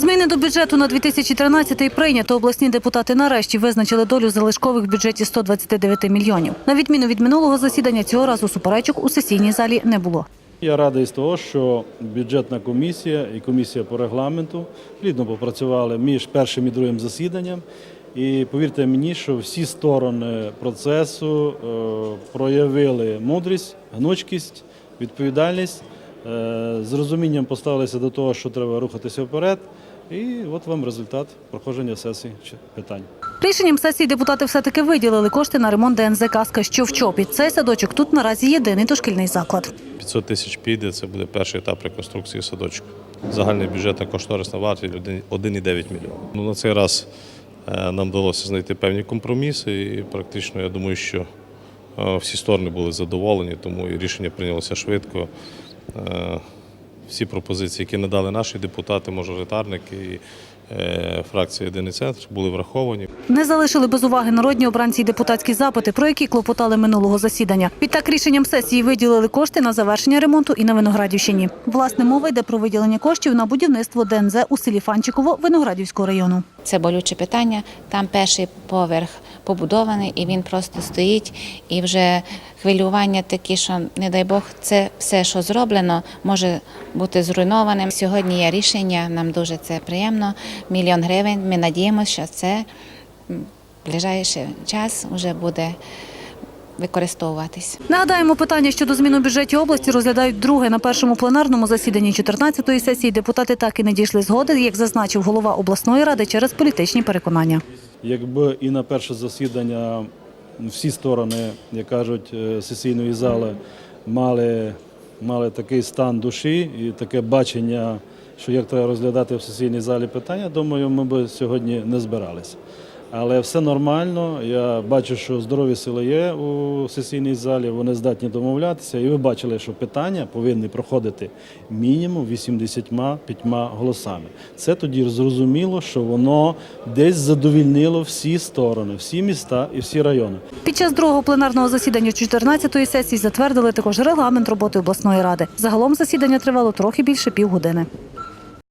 Зміни до бюджету на 2013 прийнято. Обласні депутати нарешті визначили долю залишкових в бюджеті 129 мільйонів. На відміну від минулого засідання, цього разу суперечок у сесійній залі не було. Я радий з того, що бюджетна комісія і комісія по регламенту плідно попрацювали між першим і другим засіданням. І повірте мені, що всі сторони процесу е, проявили мудрість, гнучкість, відповідальність, з розумінням поставилися до того, що треба рухатися вперед. І от вам результат проходження сесії чи питань. Рішенням сесії депутати все-таки виділили кошти на ремонт ДНЗ «Казка», що в ЧОПі. Цей садочок тут наразі єдиний дошкільний заклад. 500 тисяч піде, це буде перший етап реконструкції садочку. Загальний бюджетна кошторисна вартість 1,9 мільйона. Ну, на цей раз е, нам вдалося знайти певні компроміси, і практично я думаю, що е, всі сторони були задоволені, тому і рішення прийнялося швидко. Е, Всі пропозиції, які надали наші депутати, мажоритарники і е, фракція Єдиний центр, були враховані. Не залишили без уваги народні обранці й депутатські запити, про які клопотали минулого засідання. Відтак рішенням сесії виділили кошти на завершення ремонту і на Виноградівщині. Власне, мова йде про виділення коштів на будівництво ДНЗ у селі Фанчиково Виноградівського району. Це болюче питання. Там перший поверх побудований, і він просто стоїть. І вже хвилювання такі, що не дай Бог, це все, що зроблено, може бути зруйнованим. Сьогодні є рішення. Нам дуже це приємно. Мільйон гривень. Ми надіємося, що це в ближайший час вже буде використовуватись. Нагадаємо, питання щодо змін у бюджеті області розглядають друге на першому пленарному засіданні 14-ї сесії. Депутати так і не дійшли згоди, як зазначив голова обласної ради через політичні переконання. Якби і на перше засідання всі сторони, як кажуть, е, сесійної зали мали, мали такий стан душі і таке бачення, що як треба розглядати в сесійній залі питання, думаю, ми б сьогодні не збиралися. Але все нормально. Я бачу, що здорові сили є у сесійній залі, вони здатні домовлятися. І ви бачили, що питання повинні проходити мінімум 85 голосами. Це тоді зрозуміло, що воно десь задовільнило всі сторони, всі міста і всі райони. Під час другого пленарного засідання 14-ї сесії затвердили також регламент роботи обласної ради. Загалом засідання тривало трохи більше півгодини.